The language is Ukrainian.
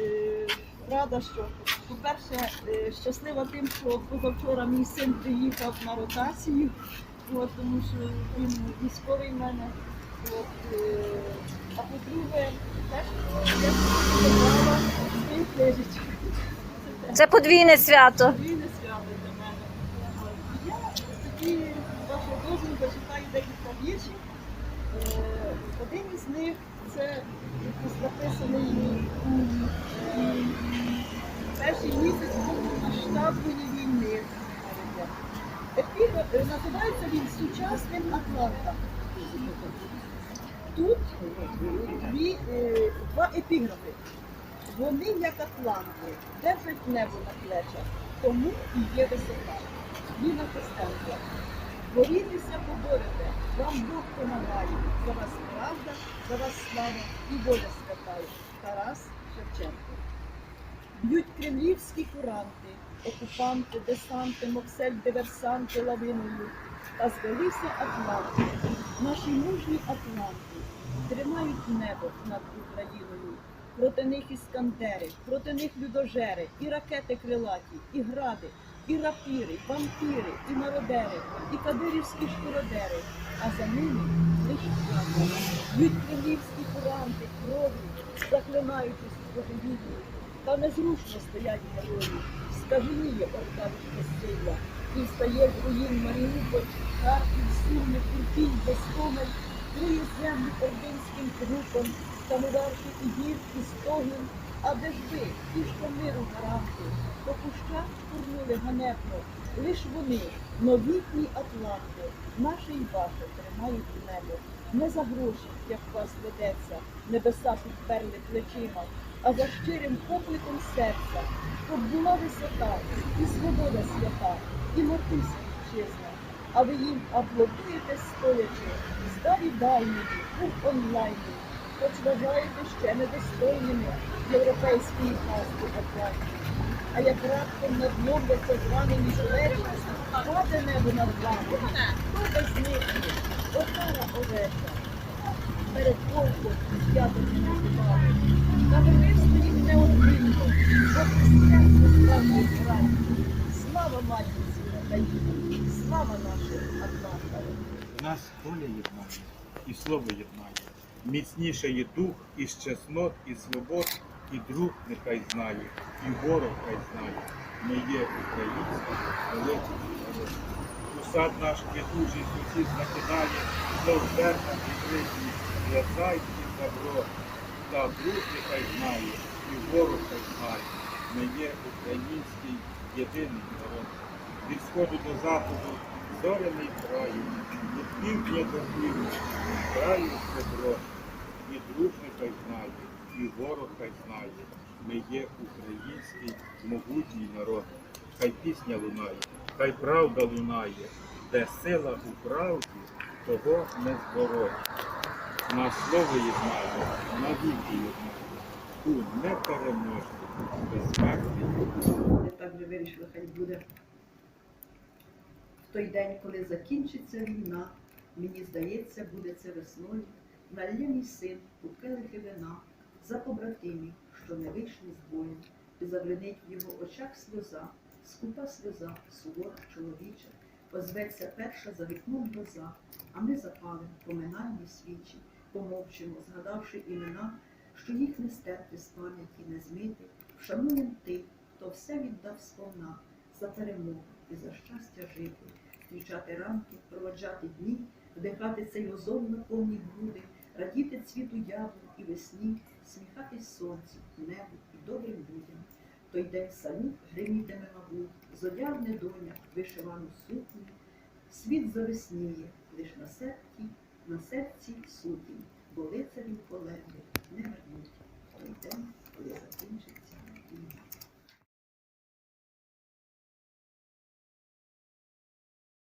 е, рада, що, по-перше, е, щаслива тим, що позавчора мій син приїхав на ротацію, от, тому що він військовий в мене. От, е, а по-друге, теж я книжечку. Це подвійне свято. подвійне свято для мене. Я тоді, вашого дозволу, зачитаю декілька віршів. Один із них це написаний перший місяць масштабної війни. Називається він сучасним Атлантом. Тут дві, е, два епіграфи. Вони, як Атланти, держать небо на плечах, тому і є висота. Ніна Костенко. Борітеся, поборете, вам Бог помагає. За вас правда, за вас слава і воля святає. Тарас Шевченко. Б'ють кремлівські куранти, окупанти, десанти, моксель, диверсанти лавиною. Та звелися Атланти, наші мужні Атланти, тримають небо над Україною. Проти них іскандери, проти них людожери, і ракети крилаті, і гради, і рапіри, і вампіри, і мародери, і кадирівські шкуродери, а за ними лише. Б'ють кремлівські куранти, кров'ю, заклинаючись богоюдні, та незручно стоять герої. Скаженіє орка від і стає в руїн Маріуполь, Харків, Суми, Курпінь, Гостомель, Криє землю ординським трупом, самоварші і гір, і стогін, а де ж ви, ті, що миру гаранти, по кущах курнули ганебно, лиш вони, новітні атланти, наше й ваше тримають небо. Не за гроші, як вас ведеться, небеса підперли плечима, а за щирим покликом серця, щоб була висота, і свобода свята, і мотись вітчизна. А ви їм аплодуєте стоячи, здалі дальні, у онлайні, хоч вважаєте ще недостойними європейської казки Атлантики. А як раптом надмовляться зранені плечі, паде небо над вами, хто без них, отара овеча, перед полком не називали. На верві стоїть неодмінно, бо серце справді грає. Слава матінці Слава нашим Атлантам. Нас воля єднає, і слово єднає. Міцніше є дух із чеснот, і свобод, і друг нехай знає, і ворог хай знає. Ми є українська, великий народ. У сад наш квітучий сусід накидає, знов зерна і криті, в'язай і добро. Та друг нехай знає, і ворог хай знає. Ми є український єдиний народ. Від сходу до заходу зоряний краю, від півдня до півдня, краю добро. І друг нехай знає, і ворог хай знає. Ми є український могутній народ. Хай пісня лунає, хай правда лунає, де сила у правді, того не збороть. Наш слово єднає, навіки єднає. У непереможний, безсмертний. Ми так вже вирішили, хай буде. Той день, коли закінчиться війна, мені здається, буде це весною. Налє мій син келихи вина за побратимів, що не вийшли з бою, і завринить в його очах сльоза, скупа сльоза, сувора чоловіча, озветься перша за вікном гроза, а ми запалим поминальні свічі, помовчимо, згадавши імена, що їх не стерти з пам'яті, не змити, вшануєм тих, хто все віддав сповна за перемогу і за щастя жити, зустрічати ранки, проводжати дні, вдихати цей озон на повні груди, радіти цвіту яблук і весні, сміхатись сонцю, небу і добрим людям. Той день салют гримітиме мабуть, зодягне доня вишивану сукню, світ завесніє, лиш на серці, на серці сутінь, бо лицарів полеглих не вернуть.